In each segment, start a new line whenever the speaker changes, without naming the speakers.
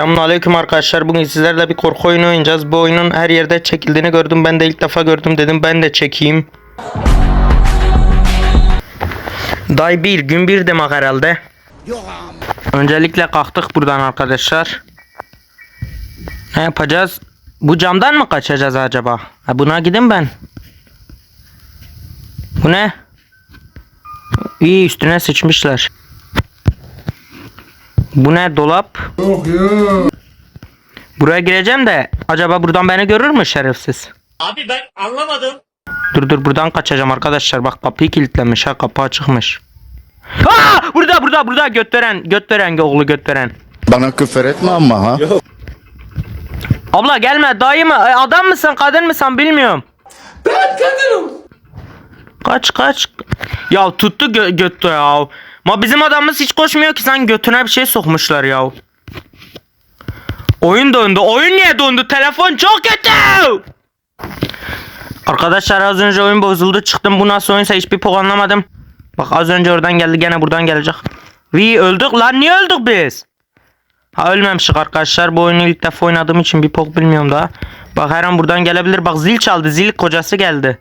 Selamünaleyküm arkadaşlar. Bugün sizlerle bir korku oyunu oynayacağız. Bu oyunun her yerde çekildiğini gördüm. Ben de ilk defa gördüm. Dedim ben de çekeyim. Day bir gün bir demek herhalde. Öncelikle kalktık buradan arkadaşlar. Ne yapacağız? Bu camdan mı kaçacağız acaba? Ha, buna gidin ben. Bu ne? İyi üstüne sıçmışlar. Bu ne dolap? Buraya gireceğim de acaba buradan beni görür mü şerefsiz?
Abi ben anlamadım.
Dur dur buradan kaçacağım arkadaşlar. Bak kapıyı kilitlemiş ha kapı açıkmış. Aa! Burada burada burada göt veren göt veren oğlu göt veren.
Bana küfür etme ama ha.
Abla gelme dayı mı? Ay, Adam mısın kadın mısın bilmiyorum. Ben kadınım. Kaç kaç. Ya tuttu gö- götü ya. Ma bizim adamımız hiç koşmuyor ki sen götüne bir şey sokmuşlar ya. Oyun döndü. Oyun niye döndü? Telefon çok kötü. Arkadaşlar az önce oyun bozuldu. Çıktım bu nasıl oyunsa hiçbir pok anlamadım. Bak az önce oradan geldi gene buradan gelecek. Vi öldük lan niye öldük biz? Ha ölmemişik arkadaşlar. Bu oyunu ilk defa oynadığım için bir pok bilmiyorum daha. Bak her an buradan gelebilir. Bak zil çaldı. Zil kocası geldi.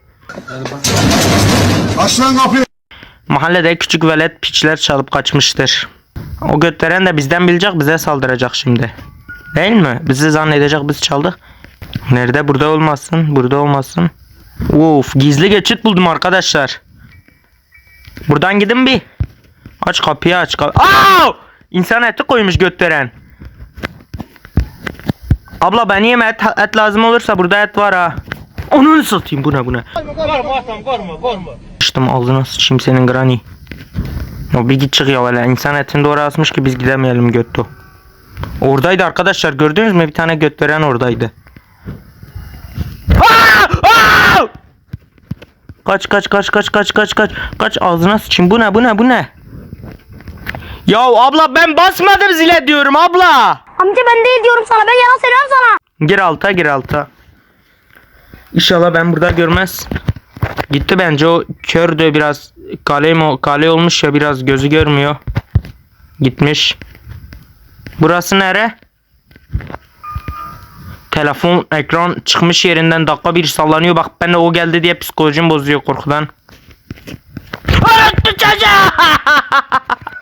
Aç lan kapıyı.
Mahallede küçük velet piçler çalıp kaçmıştır. O götteren de bizden bilecek bize saldıracak şimdi. Değil mi? Bizi zannedecek biz çaldık. Nerede? Burada olmasın. Burada olmasın. Uf gizli geçit buldum arkadaşlar. Buradan gidin bir. Aç kapıyı aç kapıyı. Aa! İnsan eti koymuş götteren. Abla ben yeme et, et lazım olursa burada et var ha. Onu satayım buna buna.
Korkma Hasan korkma korkma.
Sıçtım ağzına sıçayım senin granny. Ya bir git çık ya öyle insan etini doğru asmış ki biz gidemeyelim götü. Oradaydı arkadaşlar gördünüz mü bir tane göt veren oradaydı. Aa! Aa! Kaç kaç kaç kaç kaç kaç kaç kaç ağzına sıçayım bu ne bu ne bu ne? Ya abla ben basmadım zile diyorum abla.
Amca ben değil diyorum sana. Ben yalan söylüyorum sana.
Gir alta gir alta. İnşallah ben burada görmez. Gitti bence o kör de biraz kale kale olmuş ya biraz gözü görmüyor. Gitmiş. Burası nere? Telefon ekran çıkmış yerinden dakika bir sallanıyor. Bak ben de o geldi diye psikolojim bozuyor korkudan. Öğretti çocuğa!